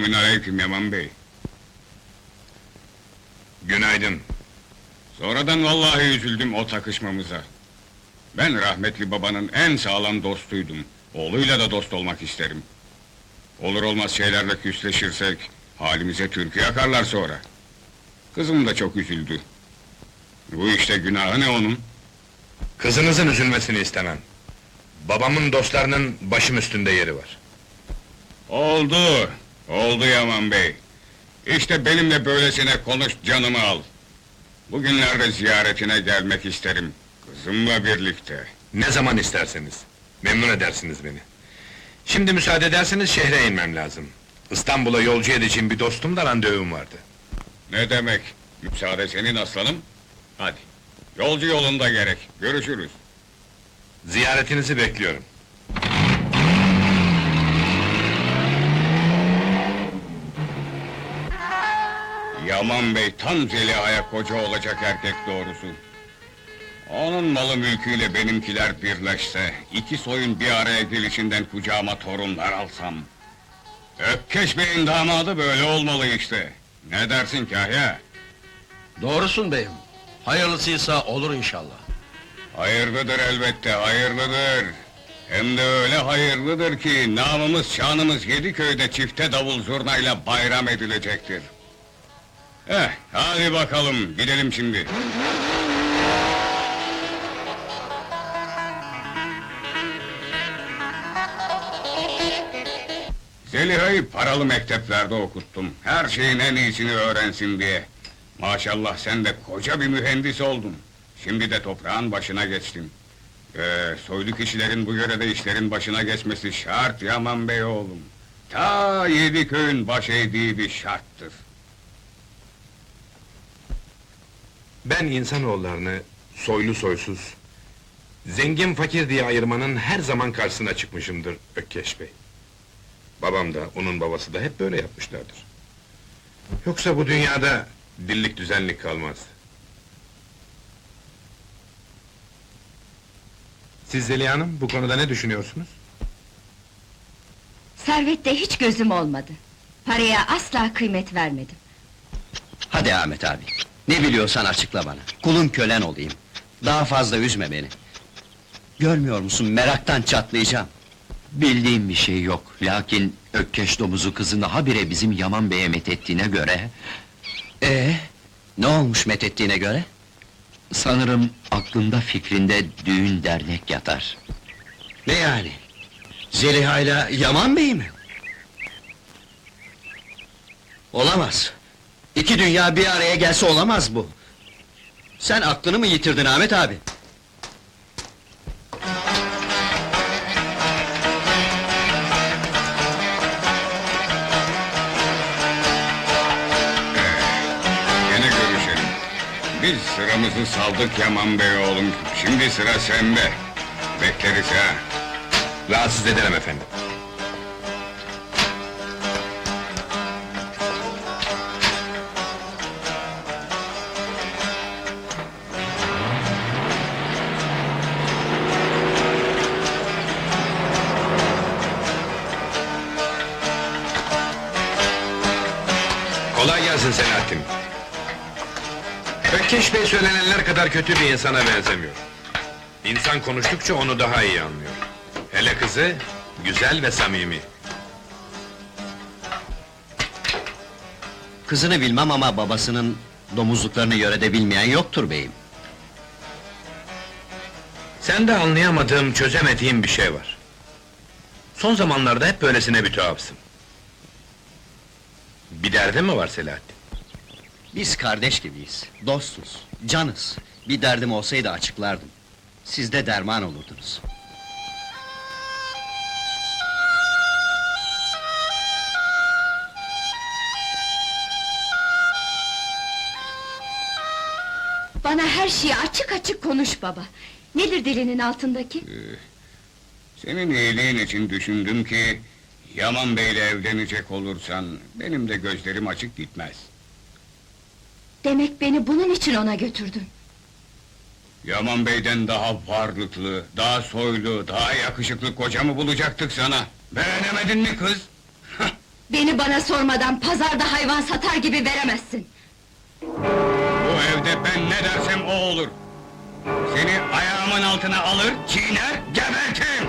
Selamün aleyküm Yaman Bey. Günaydın. Sonradan vallahi üzüldüm o takışmamıza. Ben rahmetli babanın en sağlam dostuydum. Oğluyla da dost olmak isterim. Olur olmaz şeylerle küsleşirsek, halimize türkü yakarlar sonra. Kızım da çok üzüldü. Bu işte günahı ne onun? Kızınızın üzülmesini istemem. Babamın dostlarının başım üstünde yeri var. Oldu, oldu Yaman Bey. İşte benimle böylesine konuş, canımı al. Bugünlerde ziyaretine gelmek isterim. Kızımla birlikte. Ne zaman isterseniz. Memnun edersiniz beni. Şimdi müsaade ederseniz şehre inmem lazım. İstanbul'a yolcu edeceğim bir dostumla randevum vardı. Ne demek? Müsaade senin aslanım. Hadi. Yolcu yolunda gerek. Görüşürüz. Ziyaretinizi bekliyorum. Yaman Bey tam Zeliha'ya koca olacak erkek doğrusu. Onun malı mülküyle benimkiler birleşse, iki soyun bir araya gelişinden kucağıma torunlar alsam... Ökkeş Bey'in damadı böyle olmalı işte. Ne dersin Kahya? Doğrusun beyim. Hayırlısıysa olur inşallah. Hayırlıdır elbette, hayırlıdır. Hem de öyle hayırlıdır ki namımız şanımız yedi köyde çifte davul zurnayla bayram edilecektir. Eh, hadi bakalım, gidelim şimdi. Zeliha'yı paralı mekteplerde okuttum. Her şeyin en iyisini öğrensin diye. Maşallah sen de koca bir mühendis oldun. Şimdi de toprağın başına geçtin. Ee, soylu kişilerin bu yörede işlerin başına geçmesi şart Yaman Bey oğlum. Ta yedi köyün baş eğdiği bir şarttır. Ben insanoğullarını soylu soysuz, zengin fakir diye ayırmanın her zaman karşısına çıkmışımdır Ökkeş Bey. Babam da, onun babası da hep böyle yapmışlardır. Yoksa bu dünyada dillik düzenlik kalmaz. Siz Zeliha Hanım, bu konuda ne düşünüyorsunuz? Servette hiç gözüm olmadı. Paraya asla kıymet vermedim. Hadi Ahmet abi. Ne biliyorsan açıkla bana. Kulun kölen olayım. Daha fazla üzme beni. Görmüyor musun meraktan çatlayacağım. Bildiğim bir şey yok. Lakin Ökkeş domuzu kızını habire bizim Yaman Bey'e methettiğine göre... Ee, ne olmuş methettiğine göre? ...sanırım aklında fikrinde düğün dernek yatar. Ne yani? Zeliha ile Yaman Bey mi? Olamaz. İki dünya bir araya gelse olamaz bu. Sen aklını mı yitirdin Ahmet abi? Gene görüşelim. Biz sıramızı saldık Yaman Bey oğlum. Şimdi sıra sende. Bekleriz ha. Rahatsız ederim efendim. Gelsin Selahattin. Ökkeş Bey söylenenler kadar kötü bir insana benzemiyor. İnsan konuştukça onu daha iyi anlıyor. Hele kızı, güzel ve samimi. Kızını bilmem ama babasının domuzluklarını yörede bilmeyen yoktur beyim. Sende anlayamadığım, çözemediğim bir şey var. Son zamanlarda hep böylesine bir tuhafsın. Bir derdin mi var Selahattin? Biz kardeş gibiyiz, dostuz, canız. Bir derdim olsaydı açıklardım. Siz de derman olurdunuz. Bana her şeyi açık açık konuş baba. Nedir dilinin altındaki? Senin iyiliğin için düşündüm ki... ...Yaman Bey'le evlenecek olursan... ...benim de gözlerim açık gitmez. Demek beni bunun için ona götürdün. Yaman Bey'den daha varlıklı, daha soylu, daha yakışıklı kocamı bulacaktık sana. Beğenemedin mi kız? Beni bana sormadan pazarda hayvan satar gibi veremezsin. Bu evde ben ne dersem o olur. Seni ayağımın altına alır, çiğner, gebertirim!